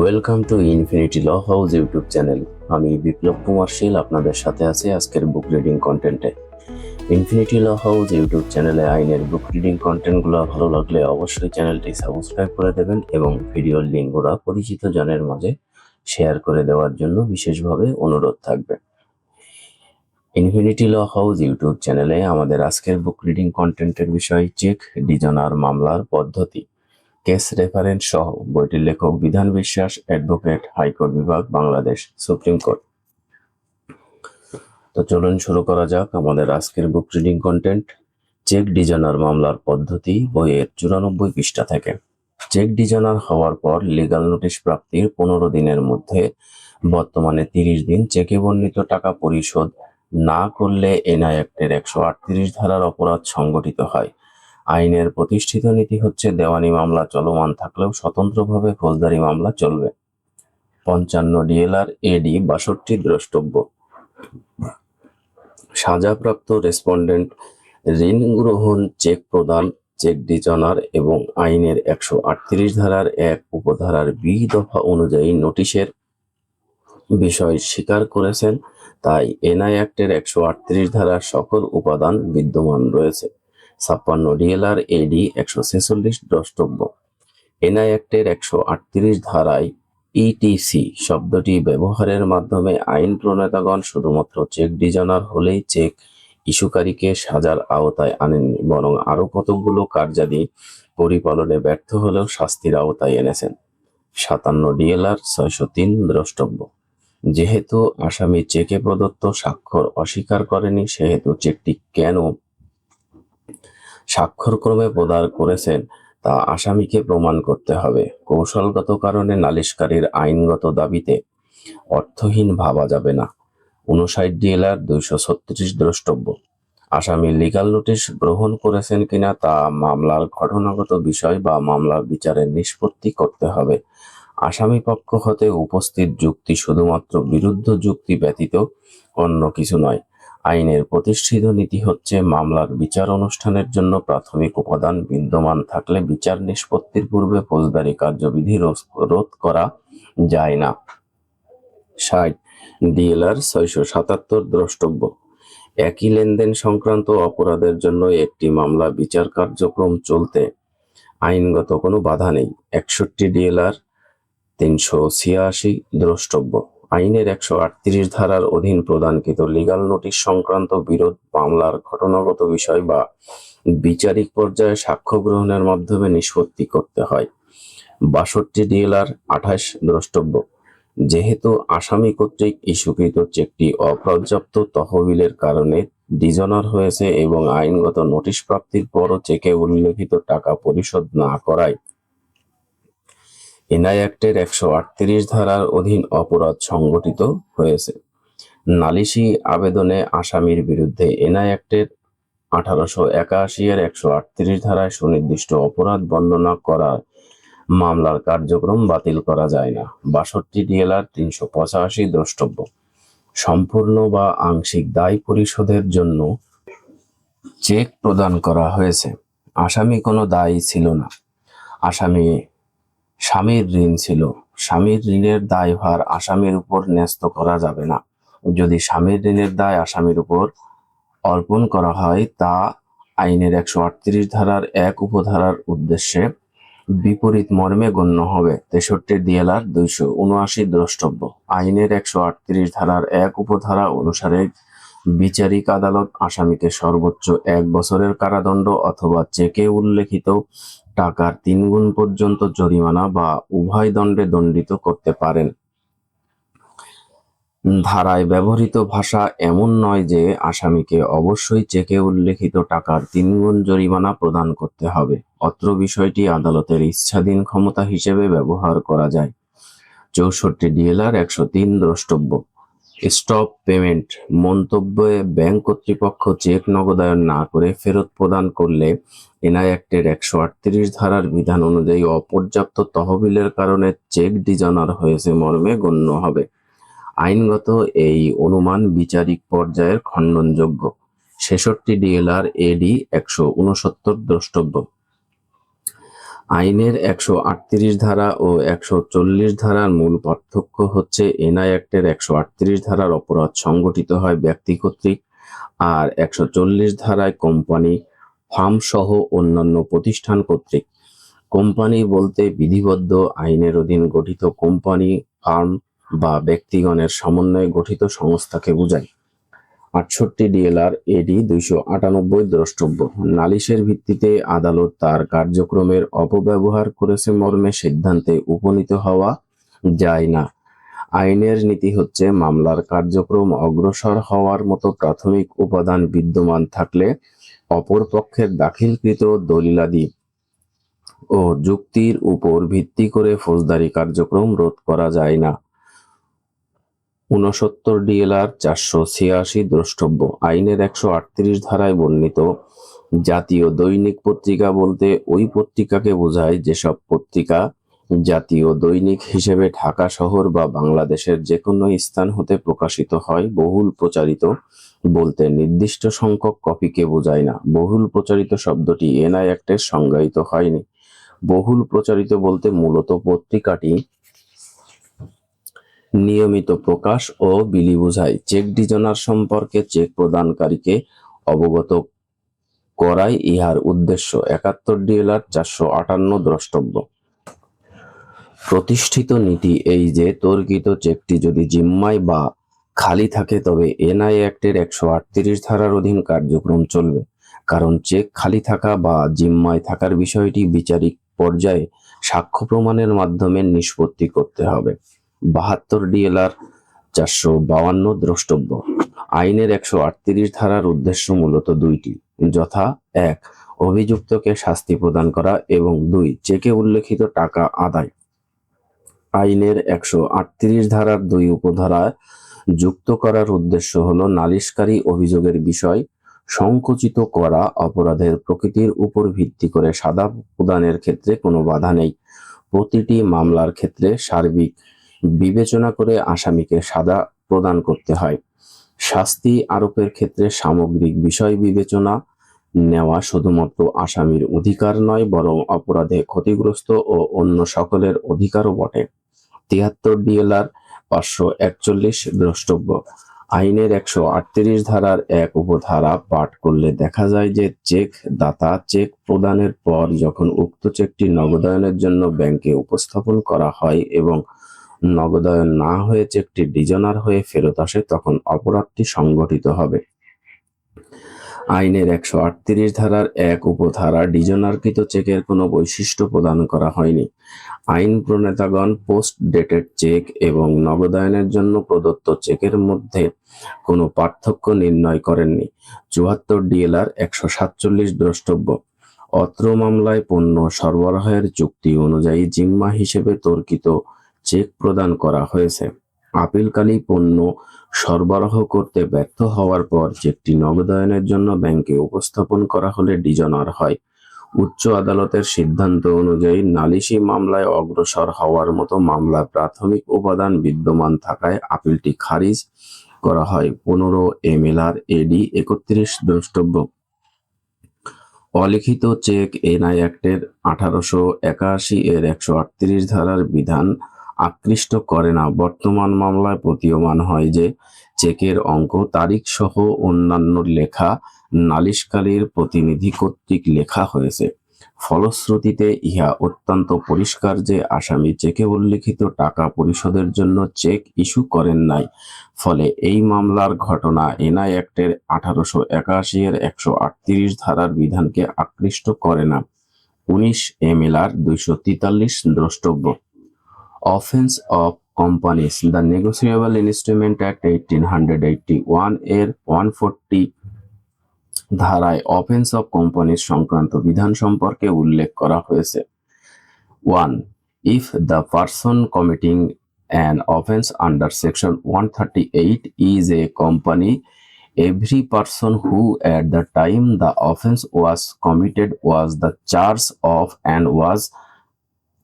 Welcome to infinity law house YouTube channel আমি বিপ্লব কুমার শীল আপনাদের সাথে আছি আজকের বুক রিডিং কন্টেন্টে ইনফিনিটি ল হাউস ইউটিউব চ্যানেলে আইনের বুক রিডিং কন্টেন্টগুলো ভালো লাগলে অবশ্যই চ্যানেলটি সাবস্ক্রাইব করে দেবেন এবং ভিডিওর লিঙ্কগুলো পরিচিত জনের মাঝে শেয়ার করে দেওয়ার জন্য বিশেষভাবে অনুরোধ থাকবে। ইনফিনিটি ল হাউস ইউটিউব চ্যানেলে আমাদের আজকের বুক রিডিং কন্টেন্টের বিষয় চেক ডিজনার মামলার পদ্ধতি। কেস রেফারেন্স সহ বইটির লেখক বিধান বিশ্বাস, অ্যাডভোকেট হাইকোর্ট বিভাগ, বাংলাদেশ সুপ্রিম কোর্ট। তো চলুন শুরু করা যাক আমাদের আজকের book reading content cheque dishonour মামলার পদ্ধতি, বইয়ের চুরানব্বই পৃষ্ঠা থেকে। চেক ডিজাইনার হওয়ার পর লিগাল নোটিশ প্রাপ্তির পনেরো দিনের মধ্যে বর্তমানে তিরিশ দিন চেকে বর্ণিত টাকা পরিশোধ না করলে এনআই একশো আটত্রিশ ধারার অপরাধ সংগঠিত হয়। আইনের প্রতিষ্ঠিত নীতি হচ্ছে, দেওয়ানি মামলা চলমান থাকলেও স্বতন্ত্রভাবে ফৌজদারি মামলা চলবে। পঞ্চান্ন ডিএলআর এডি বাষট্টি দ্রষ্টব্য। সাজাপ্রাপ্ত রেসপন্ডেন্ট ঋণ গ্রহণ, চেক প্রদান, চেক ডিজনার এবং আইনের একশো আটত্রিশ ধারার এক উপধারার বি দফা অনুযায়ী নোটিশের বিষয় স্বীকার করেছেন, তাই এনআই অ্যাক্টের একশো আটত্রিশ ধারার সকল উপাদান বিদ্যমান রয়েছে। ছাপ্পান্ন ডিএলআর এডি একশো ছেচল্লিশ দ্রষ্টব্য। এনআই অ্যাক্টের একশো আটত্রিশ ধারায় ইটিসি শব্দটি ব্যবহারের মাধ্যমে আইন প্রণেতাগণ শুধুমাত্র চেক ডিজাইনার হলেই চেক ইস্যুকারীকে সাজার আওতায় আনেননি, বরং আরও কতকগুলো কার্যাদি পরিপালনে ব্যর্থ হলেও শাস্তির আওতায় এনেছেন। সাতান্ন ডিএলআর ছয়শো তিন দ্রষ্টব্য। যেহেতু আসামি চেকে প্রদত্ত স্বাক্ষর অস্বীকার করেনি, সেহেতু চেকটি কেন স্বাক্ষরক্রমে প্রদান করেছেন, তা আসামিকে প্রমাণ করতে হবে। কৌশলগত কারণে নালিশকারীর আইনগত দাবিতে অর্থহীন ভাবা যাবে না। উনষাট ডিএলআর দুইশো ছত্রিশ দ্রষ্টব্য। আসামি লিগাল নোটিশ গ্রহণ করেছেন কিনা তা মামলার ঘটনাগত বিষয় বা মামলার বিচারের নিষ্পত্তি করতে হবে। আসামি পক্ষ হতে উপস্থিত যুক্তি শুধুমাত্র বিরুদ্ধ যুক্তি ব্যতীত অন্য কিছু নয়। আইনের প্রতিষ্ঠিত নীতি হচ্ছে মামলার বিচার অনুষ্ঠানের জন্য প্রাথমিক উপাদান বিদ্যমান থাকলে বিচার নিষ্পত্তির পূর্বে ফৌজদারি কার্যবিধি রোধ- করা যায় না। ষাট। ডিএলআর ছয়শো সাতাত্তর দ্রষ্টব্য। একই লেনদেন সংক্রান্ত অপরাধের জন্য একটি মামলা বিচার কার্যক্রম চলতে আইনগত কোনো বাধা নেই। একষট্টি ডিএলআর তিনশো ছিয়াশি দ্রষ্টব্য। আইনের একশো আটত্রিশ ধারার অধীন প্রদানকৃত লিগাল নোটিশ সংক্রান্ত বিরোধ, মামলার ঘটনাগত বিষয় বা বিচারিক পর্যায়ে সাক্ষ্য গ্রহণের মাধ্যমে নিষ্পত্তি করতে হয়। বাষট্টি ডিএলআর আঠাশ দ্রষ্টব্য। যেহেতু আসামি কর্তৃক ইস্যুকৃত চেকটি অপর্যাপ্ত তহবিলের কারণে ডিজনার হয়েছে এবং আইনগত নোটিশ প্রাপ্তির পরও চেকে উল্লেখিত টাকা পরিশোধ না করায় এনআই অ্যাক্টের একশো আটত্রিশ ধারার অধীন অপরাধ সংগঠিত হয়েছে। নালিশি আবেদনে আসামির বিরুদ্ধে এনআই অ্যাক্টের আঠারোশো একাশি এর একশো আটত্রিশ ধারায় সুনির্দিষ্ট অপরাধ বর্ণনা করার মামলার কার্যক্রম বাতিল করা যায় না। বাষট্টি ডিএলআর তিনশো পঁচাশি দ্রষ্টব্য। সম্পূর্ণ বা আংশিক দায় পরিশোধের জন্য চেক প্রদান করা হয়েছে। আসামি কোনো দায়ী ছিল না। আসামি স্বামীর ঋণ ছিল। স্বামীর ঋণের দায়ভার আসামির উপর ন্যস্ত করা যাবে না। যদি স্বামীর ঋণের দায় আসামির উপর অর্পণ করা হয়, তা আইনের একশো আটত্রিশ ধারার এক উপধারার উদ্দেশ্যে বিপরীত মর্মে গণ্য হবে। তেষট্টি ডিএলআর দুইশো উনআশি দ্রষ্টব্য। আইনের একশো আটত্রিশ ধারার এক উপধারা অনুসারে বিচারিক আদালত আসামিকে সর্বোচ্চ এক বছরের কারাদণ্ড অথবা চেকে উল্লেখিত টাকার তিন গুণ পর্যন্ত জরিমানা বা উভয় দণ্ডে দণ্ডিত করতে পারেন। ধারায় ব্যবহৃত ভাষা এমন নয় যে আসামিকে অবশ্যই চেকে উল্লেখিত টাকার তিন গুণ জরিমানা প্রদান করতে হবে। অত্র বিষয়টি আদালতের ইচ্ছাধীন ক্ষমতা হিসেবে ব্যবহার করা যায়। চৌষট্টি ডিএলআর একশো তিন দ্রষ্টব্য। স্টপ পেমেন্ট মন্তব্যে ব্যাংক কর্তৃপক্ষ চেক নগদায়ন না করে ফেরত প্রদান করলে এনআই অ্যাক্টের একশো আটত্রিশ ধারার বিধান অনুযায়ী অপর্যাপ্ত তহবিলের কারণে চেক ডিজানার হয়েছে মর্মে গণ্য হবে। আইনগত এই অনুমান বিচারিক পর্যায়ের খণ্ডনযোগ্য। ছেষট্টি ডিএলআর এডি একশো উনসত্তর দ্রষ্টব্য। আইনের একশো আটত্রিশ ধারা ও একশো চল্লিশ ধারার মূল পার্থক্য হচ্ছে এনআই অ্যাক্টের একশো আটত্রিশ ধারার অপরাধ সংগঠিত হয় ব্যক্তি কর্তৃক আর একশো চল্লিশ ধারায় কোম্পানি ফার্ম সহ অন্যান্য প্রতিষ্ঠান কর্তৃক। কোম্পানি বলতে বিধিবদ্ধ আইনের অধীন গঠিত কোম্পানি, ফার্ম বা ব্যক্তিগণের সমন্বয়ে গঠিত সংস্থাকে বোঝায়। আটষট্টি ডিএলআর এডি দুইশো আটানব্বই দ্রষ্টব্য। নালিশের ভিত্তিতে আদালত তার কার্যক্রমের অপব্যবহার করেছে মর্মে সিদ্ধান্তে উপনীত হওয়া যায় না। আইনের নীতি হচ্ছে মামলার কার্যক্রম অগ্রসর হওয়ার মতো প্রাথমিক উপাদান বিদ্যমান থাকলে অপর পক্ষের দাখিলকৃত দলিলাদি ও যুক্তির উপর ভিত্তি করে ফৌজদারি কার্যক্রম রোধ করা যায় না। ঊনসত্তর ডিএলআর চারশো ছিয়াশি দ্রষ্টব্য। আইনের একশো আটত্রিশ ধারায় বর্ণিত, জাতীয় দৈনিক পত্রিকা বলতে ওই পত্রিকাকে বোঝায় যেসব পত্রিকা জাতীয় দৈনিক হিসেবে ঢাকা শহর বা বাংলাদেশের যে কোনো স্থান হতে প্রকাশিত হয়, বহুল প্রচারিত বলতে নির্দিষ্ট সংখ্যক কপিকে বোঝায় না। বহুল প্রচারিত শব্দটি এনআই অ্যাক্টের সংজ্ঞায়িত হয়নি। বহুল প্রচারিত বলতে মূলত পত্রিকাটি নিয়মিত প্রকাশ ও বিলি বোঝায় চেক ডিজনার সম্পর্কে চেক প্রদানকারীকে অবগত করাই ইহার উদ্দেশ্য। একাত্তর ডিএলআর চারশো আটান্ন দ্রষ্টব্য। প্রতিষ্ঠিত নীতি এই যে, তর্কিত চেকটি যদি জিম্মায় বা খালি থাকে, তবে এনআই অ্যাক্টের একশো আটত্রিশ ধারার অধীন কার্যক্রম চলবে। কারণ চেক খালি থাকা বা জিম্মায় থাকার বিষয়টি বিচারিক পর্যায়ে সাক্ষ্য প্রমাণের মাধ্যমে নিষ্পত্তি করতে হবে। বাহাত্তর ডিএলআর চারশো বাউান্ন দ্রষ্টব্য। আইনের একশো আটত্রিশ ধারার উদ্দেশ্য মূলত দুইটি। যথা, এক, অভিযুক্তকে শাস্তি প্রদান করা এবং দুই, চেকে উল্লেখিত টাকা আদায়। আইনের একশো আটত্রিশ ধারার দুই উপধারা যুক্ত করার উদ্দেশ্য হল নালিশকারী অভিযোগের বিষয় সংকুচিত করা অপরাধের প্রকৃতির উপর ভিত্তি করে সাদা প্রদানের ক্ষেত্রে কোনো বাধা নেই। প্রতিটি মামলার ক্ষেত্রে সার্বিক বিবেচনা করে আসামিকে সাদা প্রদান করতে হয়। শাস্তি আরোপের ক্ষেত্রে সামগ্রিক বিষয় বিবেচনা নেওয়া শুধুমাত্র আসামির অধিকার নয়, বরং অপরাধে ক্ষতিগ্রস্ত ও অন্য সকলের অধিকারও বটে। তিয়াত্তর ডিএলআর পাঁচশো একচল্লিশ দ্রষ্টব্য। আইনের একশো আটত্রিশ ধারার এক উপধারা পাঠ করলে দেখা যায় যে চেক দাতা চেক প্রদানের পর যখন উক্ত চেকটি নগদায়নের জন্য ব্যাংকে উপস্থাপন করা হয় এবং নগদায়ন না হয়ে চেকটি ডিজনার হয়ে ফেরত আসে, তখন অপরাধটি সংগঠিত হবে। আইনের একশো আটত্রিশ ধারার এক উপধারা ডিজনারকৃত চেকের কোনো বৈশিষ্ট্য প্রদান করা হয়নি। আইন প্রণেতাগণ পোস্ট ডেটেড চেক এবং নগদায়নের জন্য প্রদত্ত চেকের মধ্যে কোনো পার্থক্য নির্ণয় করেননি। চুয়াত্তর ডিএলআর একশো সাতচল্লিশ দ্রষ্টব্য। অত্র মামলায় পণ্য সরবরাহের চুক্তি অনুযায়ী জিম্মা হিসেবে তর্কিত চেক প্রদান করা হয়েছে। আপিলকারী পণ্য সরবরাহ করতে ব্যর্থ হওয়ার পর চেকটি নগদায়নের জন্য ব্যাংকে উপস্থাপন করা হলে ডিজনার হয়। উচ্চ আদালতের সিদ্ধান্ত অনুযায়ী নালিশি মামলায় অগ্রসর হওয়ার মতো মামলা প্রাথমিক উপাদান বিদ্যমান থাকায় আপিলটি খারিজ করা হয়। পনেরো এমএলআর এডি একত্রিশ দ্রষ্টব্য। অলিখিত চেক এনআই অ্যাক্টের আঠারোশো একাশি এর একশো আটত্রিশ ধারার বিধান আকৃষ্ট করে না। বর্তমান মামলায় প্রতীয়মান হয় যে, চেকের অঙ্ক তারিখ সহ অন্যান্য লেখা নালিশকারীর প্রতিনিধি কর্তৃক লেখা হয়েছে। ফলশ্রুতিতে ইহা অত্যন্ত পরিষ্কার যে, আসামি চেকে উল্লিখিত টাকা পরিশোধের জন্য চেক ইস্যু করেন নাই। ফলে এই মামলার ঘটনা এনআই অ্যাক্টের আঠারোশো একাশি এর একশো আটত্রিশ ধারার বিধানকে আকৃষ্ট করে না। উনিশ এমএলআর দুইশো তেতাল্লিশ দ্রষ্টব্য। Offence of companies the negotiable instrument act eighteen hundred eighty ওয়ানের ওয়ান ফোরটি ধারায় অফেন্স অফ কোম্পানিজ সংক্রান্ত বিধান সম্পর্কে উল্লেখ করা হয়েছে। One if the person committing an offense under section 138 is a company, every person who at the time the offense was committed was the charge of and was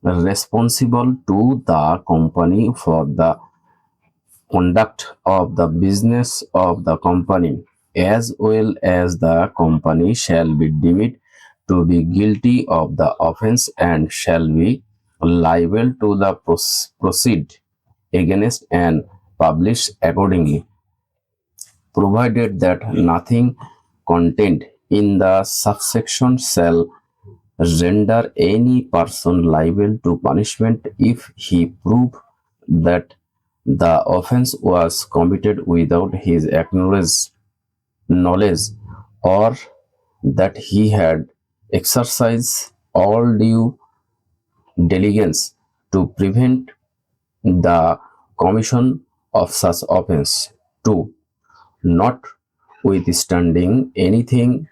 responsible to the company for the conduct of the business of the company. As well as the company shall be deemed to be guilty of the offense and shall be liable to the proceed against and publish accordingly. Provided that nothing contained in the subsection shall render any person liable to punishment if he prove that the offense was committed without his acknowledged knowledge or that he had exercised all due diligence to prevent the commission of such offense. 2. Notwithstanding anything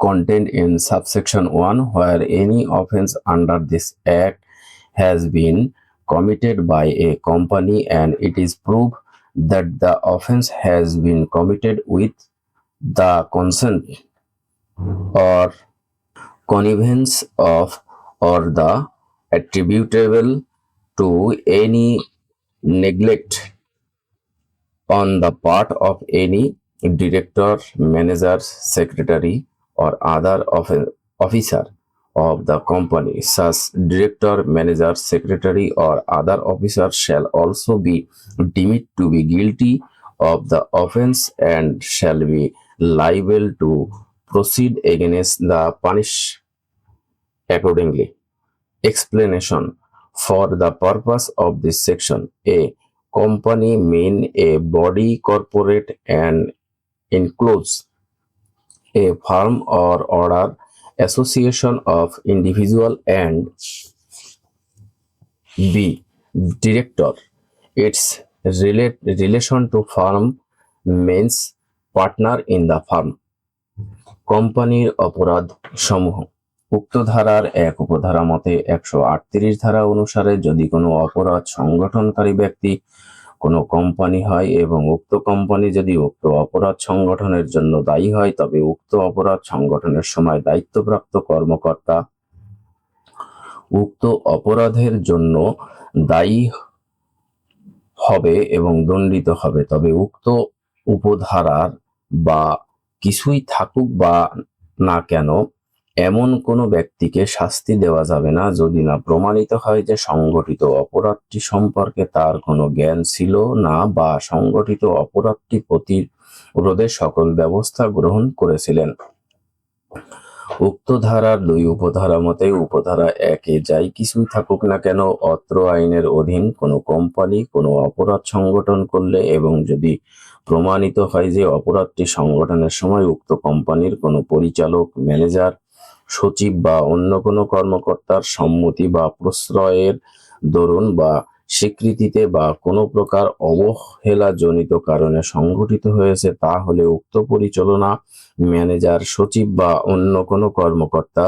contained in subsection 1 where any offense under this act has been committed by a company and it is proved that the offense has been committed with the consent or connivance of or the attributable to any neglect on the part of any director, manager, secretary, or other of- officer of the company. Such director, manager, secretary, or other officer shall also be deemed to be guilty of the offense and shall be liable to proceed against the punish accordingly. Explanation For the purpose of this section, a company mean a body corporate and includes a firm or order association of individual and b director its relate, relation to firm means partner in the firm কোম্পানির অপরাধ সমূহ উক্ত ধারার এক উপধারা মতে একশো আটত্রিশ ধারা অনুসারে যদি কোনো অপরাধ সংগঠনকারী ব্যক্তি কোনো কোম্পানি হয় এবং উক্ত কোম্পানি যদি উক্ত অপরাধ সংগঠনের জন্য দায়ী হয়, তবে উক্ত অপরাধ সংগঠনের সময় দায়িত্বপ্রাপ্ত কর্মকর্তা উক্ত অপরাধের জন্য দায়ী হবে এবং দণ্ডিত হবে। তবে উক্ত উপধারার বা কিছুই থাকুক বা না কেন এমন কোনো ব্যক্তিকে শাস্তি দেওয়া যাবে না যদি না প্রমাণিত হয় যে সংগঠিত অপরাধটি সম্পর্কে তার কোনো জ্ঞান ছিল না বা সংগঠিত অপরাধটি প্রতিরোধে সকল ব্যবস্থা গ্রহণ করেছিলেন। উক্ত ধারার দুই উপধারা মতে উপধারা একে যাই কিছুই থাকুক না কেন, অত্র আইনের অধীন কোনো কোম্পানি, কোনো অপরাধ সংগঠন করলে এবং যদি প্রমাণিত হয় যে অপরাধটি সংগঠনের সময় উক্ত কোম্পানির কোনো পরিচালক, ম্যানেজার সচিব বা অন্য কোনো কর্মকর্তার সম্মতি বা প্রশ্রয়ের দরুন বা স্বীকৃতিতে বা কোনো প্রকার অবহেলাজনিত কারণে সংঘটিত হয়েছে, তাহলে উক্ত পরিচালনা ম্যানেজার, সচিব বা অন্য কোনো কর্মকর্তা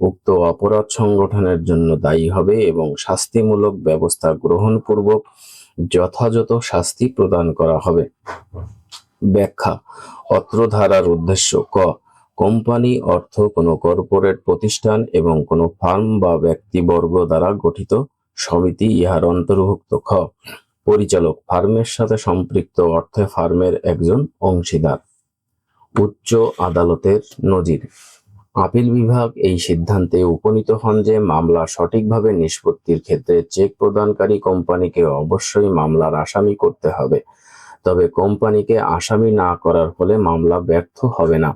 উক্ত অপরাধ সংগঠনের জন্য দায়ী হবে এবং শাস্তিমূলক ব্যবস্থা গ্রহণপূর্বক যথাযথ শাস্তি প্রদান করা হবে। ব্যাখ্যা অত্র ধারার উদ্দেশ্য ক কোম্পানি, অর্থ, কোনো কর্পোরেট প্রতিষ্ঠান এবং কোনো ফার্ম বা ব্যক্তিবর্গ দ্বারা গঠিত সমিতি ইহার অন্তর্ভুক্ত। খ, পরিচালক, ফার্মের সাথে সম্পৃক্ত অর্থে ফার্মের একজন অংশীদার। উচ্চ আদালতের নজির। আপিল বিভাগ এই সিদ্ধান্তে উপনীত হন যে মামলা সঠিকভাবে নিষ্পত্তির ক্ষেত্রে চেক প্রদানকারী কোম্পানিকে অবশ্যই মামলার আসামি করতে হবে। তবে কোম্পানিকে আসামি না করার ফলে মামলা ব্যর্থ হবে না।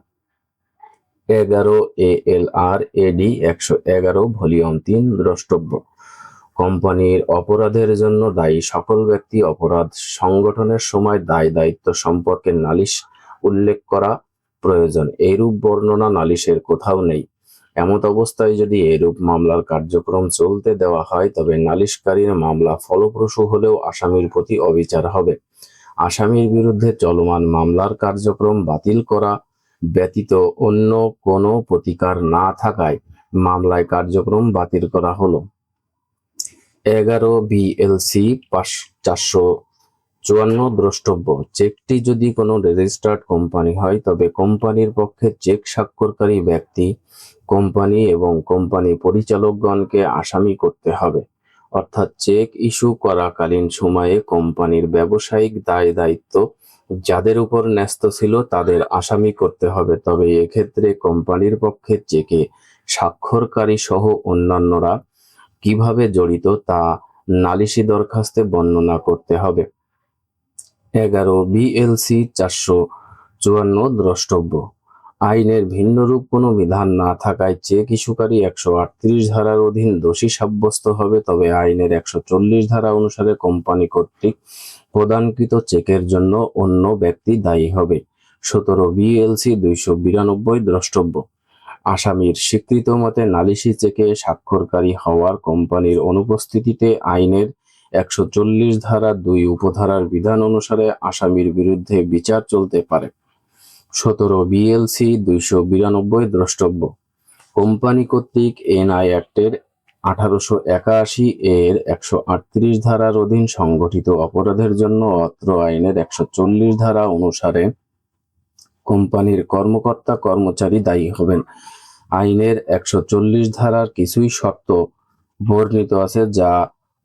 এগারো এ এল আর এডি একশো এগারো ভলিউম তিন দ্রষ্টব্য। কোম্পানির অপরাধের জন্য দায়ী সকল ব্যক্তি অপরাধ সংগঠনের সময় দায় দায়িত্ব সম্পর্কে নালিশ উল্লেখ করা প্রয়োজন। এইরূপ বর্ণনা নালিশের কোথাও নেই। এমত অবস্থায় যদি এরূপ মামলার কার্যক্রম চলতে দেওয়া হয়, তবে নালিশকারীর মামলা ফলপ্রসূ হলেও আসামির প্রতি অবিচার হবে। আসামির বিরুদ্ধে চলমান মামলার কার্যক্রম বাতিল করা ব্যতীত অন্য কোনো প্রতিকার না থাকায় মামলায় কার্যক্রম বাতিল করা হলো। এগারো বিএলসি পাঁচ চারশো চুয়ান্ন দ্রষ্টব্য। চেকটি যদি কোনো রেজিস্টার্ড কোম্পানি হয়, তবে কোম্পানির পক্ষে চেক স্বাক্ষরকারী ব্যক্তি, কোম্পানি এবং কোম্পানি পরিচালকগণকে আসামি করতে হবে। অর্থাৎ চেক ইস্যু করাকালীন সময়ে কোম্পানির ব্যবসায়িক দায় দায়িত্ব যাদের উপর ন্যস্ত ছিল তাদের আসামি করতে হবে। তবে এক্ষেত্রে কোম্পানির পক্ষে চেকে স্বাক্ষরকারী সহ অন্যান্যরা কীভাবে জড়িত তা নালিশি দরখাস্তে বর্ণনা করতে হবে। এগারো, বিএলসি চারশো চুয়ান্ন দ্রষ্টব্য। আইনের ভিন্নরূপ কোনো বিধান না থাকায় চেক ইস্যুকারী একশো আটত্রিশ ধারার অধীন দোষী সাব্যস্ত হবে। তবে আইনের একশো চল্লিশ ধারা অনুসারে কোম্পানি কর্তৃক প্রদানকৃত চেকের জন্য অন্য ব্যক্তি দায়ী হবে। সতেরো বিএলসি দুইশো বিরানব্বই দ্রষ্টব্য। আসামির স্বীকৃত মতে নালিশি চেকে স্বাক্ষরকারী হওয়ার কোম্পানির অনুপস্থিতিতে আইনের একশো চল্লিশ ধারা দুই উপধারার বিধান অনুসারে আসামির বিরুদ্ধে বিচার চলতে পারে। সতেরো বিএলসি দুইশো বিরানব্বই দ্রষ্টব্য। কোম্পানি কর্তৃক এনআই অ্যাক্টের আঠারোশো একাশি এর একশো আটত্রিশ ধারার অধীন সংগঠিত অপরাধের জন্য অত্র আইনের একশো চল্লিশ ধারা অনুসারে কোম্পানির কর্মকর্তা কর্মচারী দায়ী হবেন। আইনের একশো চল্লিশ ধারার কিছুই শর্ত বর্ণিত আছে যা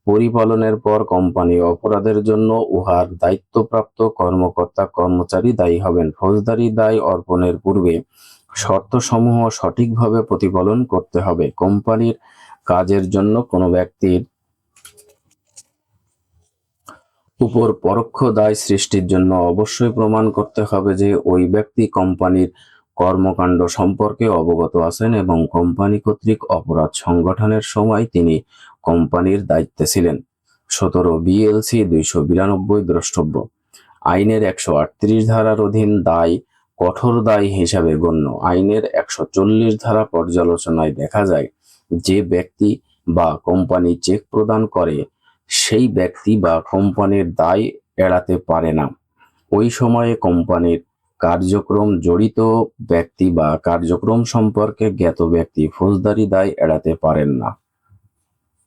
পরিপালনের পর কোম্পানি অপরাধের জন্য উহার দায়িত্বপ্রাপ্ত কর্মকর্তা কর্মচারী দায়ী হবেন। ফৌজদারি দায় অর্পণের পূর্বে শর্তসমূহ সঠিকভাবে প্রতিপালন করতে হবে। কোম্পানির কাজের জন্য কোনো ব্যক্তির উপর পরোক্ষ দায় সৃষ্টির জন্য অবশ্যই প্রমাণ করতে হবে যে ওই ব্যক্তি কোম্পানির কর্মকাণ্ড সম্পর্কে অবগত আছেন এবং কোম্পানি কর্তৃক অপরাধ সংগঠনের সময় তিনি কোম্পানির দায়িত্বে ছিলেন। সতেরো বিএলসি দুইশো বিরানব্বই দ্রষ্টব্য। আইনের একশো আটত্রিশ ধারার অধীন দায় কঠোর দায় হিসাবে গণ্য। আইনের একশো চল্লিশ ধারা পর্যালোচনায় দেখা যায় যে ব্যক্তি বা কোম্পানি চেক প্রদান করে, সেই ব্যক্তি বা কোম্পানির দায় এড়াতে পারে না। ওই সময়ে কোম্পানির কার্যক্রম জড়িত ব্যক্তি বা কার্যক্রম সম্পর্কে জ্ঞাত ব্যক্তি ফৌজদারি দায় এড়াতে পারেন না।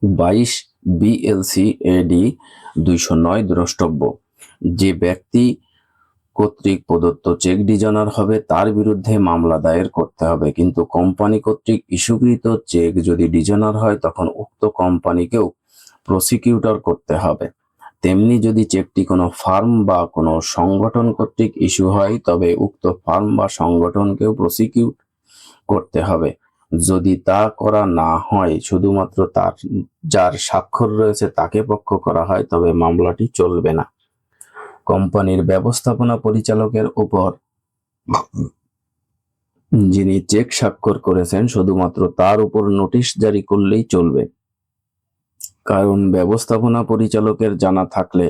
বাইশ বিএলসি এডি দুইশো নয় দ্রষ্টব্য। যে ব্যক্তি কর্তৃক প্রদত্ত চেক ডিজাইনার হবে, তার বিরুদ্ধে মামলা দায়ের করতে হবে। কিন্তু কোম্পানি কর্তৃক ইস্যুকৃত চেক যদি ডিজাইনার হয়, তখন উক্ত কোম্পানিকেও প্রসিকিউটর করতে হবে। তেমনি যদি চেকটি কোনো ফার্ম বা কোনো সংগঠন কর্তৃক ইস্যু হয়, তবে উক্ত ফার্ম বা সংগঠনকেও প্রসিকিউট করতে হবে। যদি তা করা না হয়, শুধুমাত্র তার, যার স্বাক্ষর রয়েছে তাকে পক্ষ করা হয়, তবে মামলাটি চলবে না। কোম্পানির ব্যবস্থাপনা পরিচালকের উপর। যিনি চেক স্বাক্ষর করেছেন, শুধুমাত্র তার উপর নোটিশ জারি করলেই চলবে। কারণ ব্যবস্থাপনা পরিচালকের জানা থাকলে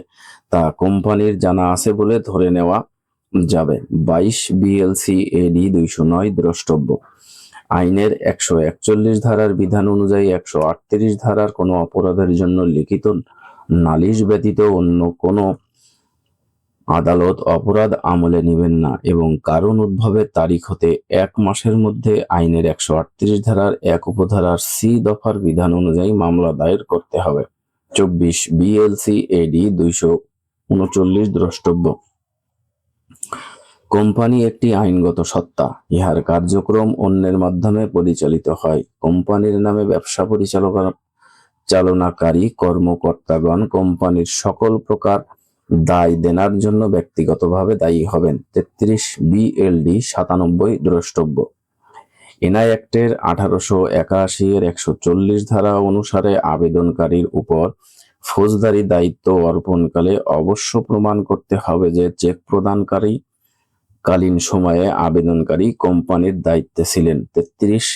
তা কোম্পানির জানা আছে বলে ধরে নেওয়া যাবে। বাইশ বিএলসি এডি দুইশো নয় দ্রষ্টব্য। আইনের একশো একচল্লিশ ধারার বিধান অনুযায়ী একশো আটত্রিশ ধারার কোনো অপরাধের জন্য লিখিত নালিশ ব্যতীত অন্য কোনো আদালত অপরাধ আমলে নেবেন না এবং কারণ উদ্ভবের তারিখ হতে এক মাসের মধ্যে আইনের একশো আটত্রিশ ধারার এক উপধারার সি দফার বিধান অনুযায়ী মামলা দায়ের করতে হবে। চব্বিশ বিএলসি এডি দুইশো উনচল্লিশ দ্রষ্টব্য। কোম্পানি একটি আইনগত সত্তা, ইহার কার্যক্রম অন্যের মাধ্যমে পরিচালিত হয়। কোম্পানির নামে ব্যবসা পরিচালনা চালনাকারী, কর্মকর্তাগণ কোম্পানির সকল প্রকার দায় দেনার জন্য ব্যক্তিগতভাবে দায়ী হবেন। তেত্রিশ বিএলডি সাতানব্বই দ্রষ্টব্য। এনআই অ্যাক্টের আঠারোশো একাশি এর একশো চল্লিশ ধারা অনুসারে আবেদনকারীর উপর ফৌজদারি দায়িত্ব অর্পণকালে অবশ্য প্রমাণ করতে হবে যে চেক প্রদানকারী কালীন সময়ে আবেদনকারী কোম্পানির দায়িত্বে ছিলেন। তেত্রিশ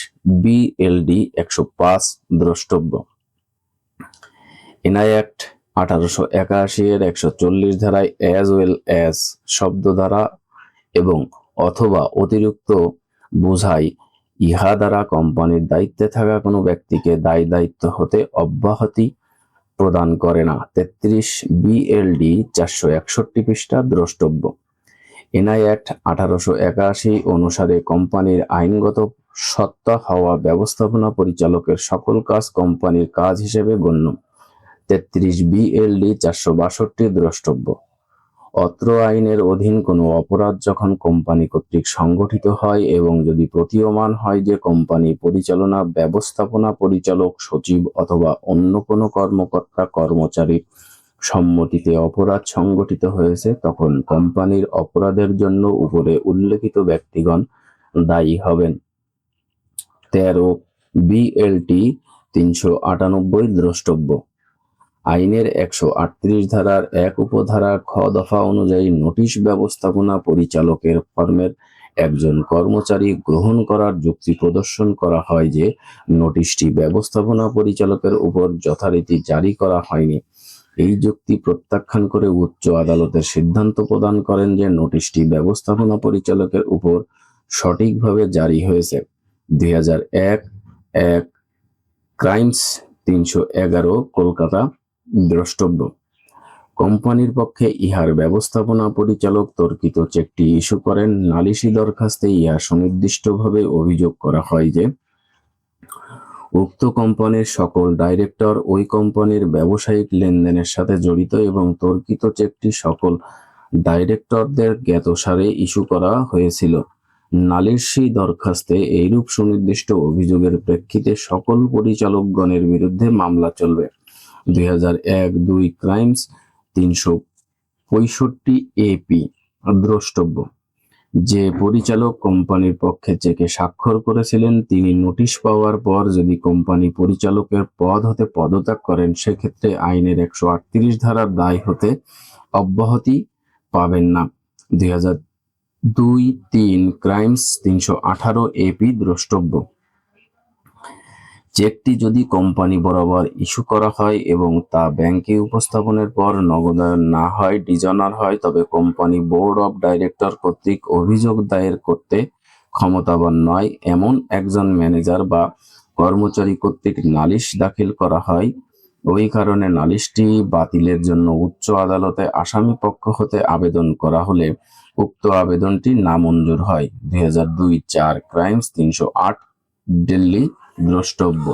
বিএলডি একশো পাঁচ দ্রষ্টব্য। এনআই অ্যাক্ট আঠারোশো একাশি এর একশো চল্লিশ ধারায় অ্যাজ ওয়েল অ্যাজ শব্দ দ্বারা এবং অথবা অতিরিক্ত বোঝাই। ইহা দ্বারা কোম্পানির দায়িত্বে থাকা কোনো ব্যক্তিকে দায় দায়িত্ব হতে অব্যাহতি প্রদান করে না। তেত্রিশ বিএলডি চারশো একষট্টি পৃষ্ঠা দ্রষ্টব্য। এনআই অ্যাক্ট আঠারোশো একাশি অনুসারে কোম্পানির আইনগত সত্তা হওয়া ব্যবস্থাপনা পরিচালকের সকল কাজ কোম্পানির কাজ হিসেবে গণ্য। তেত্রিশ বিএলডি চারশো বাষট্টি দ্রষ্টব্য। অত্র আইনের অধীন কোনো অপরাধ যখন কোম্পানি কর্তৃক সংগঠিত হয় এবং যদি প্রতীয়মান হয় যে কোম্পানি পরিচালনা ব্যবস্থাপনা পরিচালক, সচিব অথবা অন্য কোনো কর্মকর্তা কর্মচারীর সম্মতিতে অপরাধ সংগঠিত হয়েছে, তখন কোম্পানির অপরাধের জন্য উপরে উল্লেখিত ব্যক্তিগণ দায়ী হবেন। তেরো বিএলটি তিনশো আটানব্বই দ্রষ্টব্য। আইনের একশো আটত্রিশ ধারার এক উপধারা খ দফা অনুযায়ী নোটিশ ব্যবস্থাপনা পরিচালকের ফর্মের একজন কর্মচারী গ্রহণ করার যুক্তি প্রদর্শন করা হয় যে নোটিশটি ব্যবস্থাপনা পরিচালকের উপর যথারীতি জারি করা হয়নি। এই যুক্তি প্রত্যাখ্যান করে উচ্চ আদালতের সিদ্ধান্ত প্রদান করেন যে নোটিশটি ব্যবস্থাপনা পরিচালকের উপর সঠিকভাবে জারি হয়েছে। দুই এক ক্রাইমস তিনশো এগারো, কলকাতা দ্রষ্টব্য। কোম্পানির পক্ষে ইহার ব্যবস্থাপনা পরিচালক তর্কিত চেকটি ইস্যু করেন। নালিশি দরখাস্তে ইহা সুনির্দিষ্টভাবে অভিযোগ করা হয় যে, উক্ত কোম্পানির সকল ডাইরেক্টর ওই কোম্পানির ব্যবসায়িক লেনদেনের সাথে জড়িত এবং তর্কিত চেকটি সকল ডাইরেক্টরদের জ্ঞাতসারে ইস্যু করা হয়েছিল। নালিশি দরখাস্তে এইরূপ সুনির্দিষ্ট অভিযোগের প্রেক্ষিতে সকল পরিচালকগণের বিরুদ্ধে মামলা চলবে। দুই হাজার এক, দুই ক্রাইমস, তিনশো পঁয়ষট্টি এপি দ্রষ্টব্য। যে পরিচালক কোম্পানির পক্ষে চেকে স্বাক্ষর করেছিলেন, তিনি নোটিশ পাওয়ার পর যদি কোম্পানি পরিচালকের পদ হতে পদত্যাগ করেন, সেক্ষেত্রে আইনের একশো আটত্রিশ ধারার দায় হতে অব্যাহতি পাবেন না। দুই হাজার দুই, তিন ক্রাইমস, তিনশো আঠারো এপি দ্রষ্টব্য। চেকটি যদি কোম্পানি বরাবর ইস্যু করা হয় এবং তা ব্যাংকে উপস্থাপনের পর নগদায়ন না হয়, ডিজনার হয়, তবে কোম্পানি বোর্ড অফ ডাইরেক্টর কর্তৃক অভিযোগ দায়ের করতে ক্ষমতাবান নয়, এমন একজন ম্যানেজার বা কর্মচারী কর্তৃক নালিশ দাখিল করা হয়। ওই কারণে নালিশটি বাতিলের জন্য উচ্চ আদালতে আসামি পক্ষ হতে আবেদন করা হলে উক্ত আবেদনটি নামঞ্জুর হয়। দুই হাজার দুই চার ক্রাইমস তিনশো আট, দিল্লি দ্রষ্টব্য